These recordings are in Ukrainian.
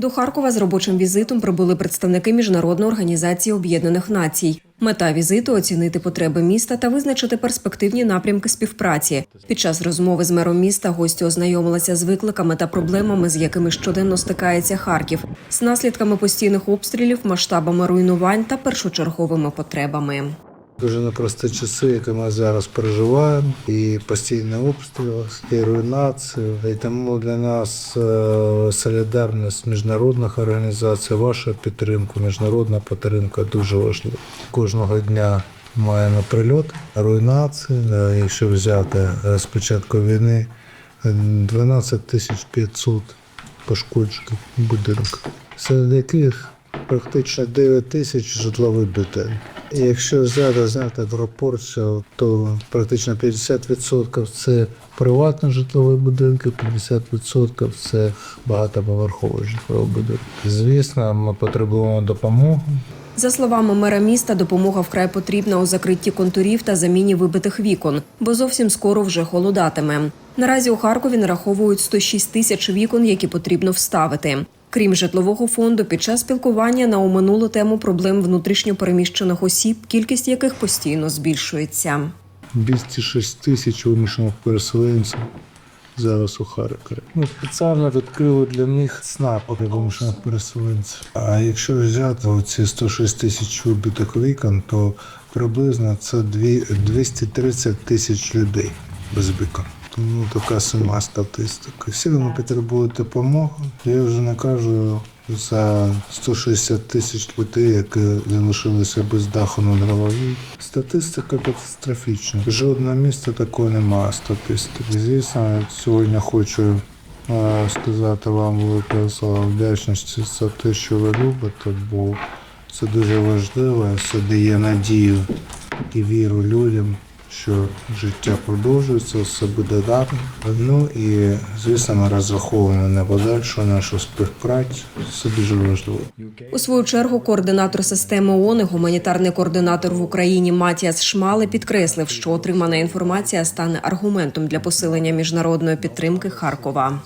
До Харкова з робочим візитом прибули представники міжнародної організації Об'єднаних Націй. Мета візиту оцінити потреби міста та визначити перспективні напрямки співпраці. Під час розмови з мером міста гості ознайомилися з викликами та проблемами, з якими щоденно стикається Харків, з наслідками постійних обстрілів, масштабами руйнувань та першочерговими потребами. Дуже непрості часи, які ми зараз переживаємо, і постійні обстріли, і руйнацію. І тому для нас е, солідарність міжнародних організацій, ваша підтримка, міжнародна підтримка дуже важлива. Кожного дня маємо прильот, руйнації. Е, Якщо взяти е, з початку війни, е, 12 тисяч 500 пошкоджень будинків, серед яких практично 9 тисяч житлових будинків. Якщо взяти знаєте, пропорцію, то практично 50% це приватні житлові будинки, 50% це багатоповерхові житлові будинки. Звісно, ми потребуємо допомоги. За словами мера міста, допомога вкрай потрібна у закритті контурів та заміні вибитих вікон, бо зовсім скоро вже холодатиме. Наразі у Харкові нараховують 106 тисяч вікон, які потрібно вставити. Крім житлового фонду, під час спілкування на оминулу тему проблем внутрішньо переміщених осіб, кількість яких постійно збільшується. 206 тисяч вимушених переселенців зараз у Харкові. Ми спеціально відкрили для них СНАП для вимушених переселенців. А якщо взяти оці 106 тисяч вибитих вікон, то приблизно це дві- 230 тисяч людей без вікон. Тому така сама статистика. Всі вони потребують допомоги. Я вже не кажу за 160 тисяч людей, які залишилися без даху над головою. Статистика катастрофічна. Жодного міста такої немає статистики. Звісно, сьогодні хочу е, сказати вам велике слова вдячності за те, що ви любите, бо це дуже важливо. Це дає надію і віру людям, що життя продовжується, все буде гарно. Ну і звісно, ми розраховуємо на подальшу нашу співпрацю. Це дуже важливо. У свою чергу координатор системи ООН і гуманітарний координатор в Україні Матіас Шмале підкреслив, що отримана інформація стане аргументом для посилення міжнародної підтримки Харкова.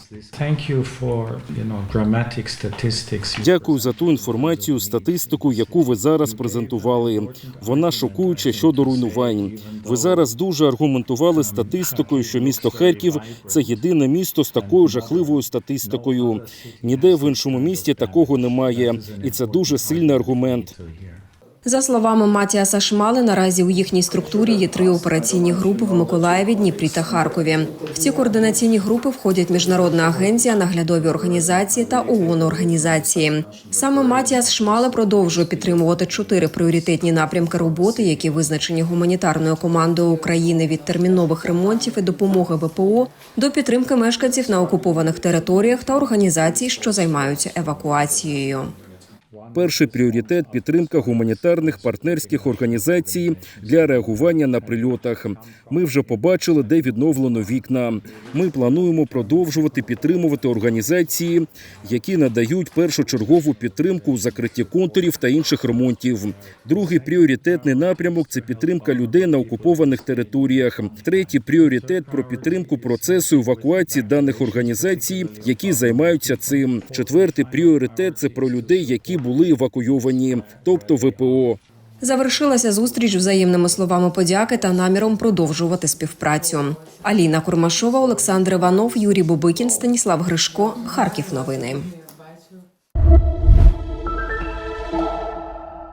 Дякую за ту інформацію, статистику, яку ви зараз презентували. Вона шокуюча щодо руйнувань. Ви зараз дуже аргументували статистикою, що місто Харків це єдине місто з такою жахливою статистикою. Ніде в іншому місті такого немає, і це дуже сильний аргумент. За словами Матіаса Шмали, наразі у їхній структурі є три операційні групи в Миколаєві, Дніпрі та Харкові. В ці координаційні групи входять міжнародна агенція, наглядові організації та ООН організації. Саме Матіас Шмале продовжує підтримувати чотири пріоритетні напрямки роботи, які визначені гуманітарною командою України від термінових ремонтів і допомоги ВПО до підтримки мешканців на окупованих територіях та організацій, що займаються евакуацією. Перший пріоритет підтримка гуманітарних партнерських організацій для реагування на прильотах. Ми вже побачили, де відновлено вікна. Ми плануємо продовжувати підтримувати організації, які надають першочергову підтримку у закритті контурів та інших ремонтів. Другий пріоритетний напрямок це підтримка людей на окупованих територіях. Третій пріоритет про підтримку процесу евакуації даних організацій, які займаються цим. Четвертий пріоритет це про людей, які були евакуйовані, тобто ВПО. Завершилася зустріч взаємними словами подяки та наміром продовжувати співпрацю. Аліна Курмашова, Олександр Іванов, Юрій Бубикін, Станіслав Гришко. Харків. Новини.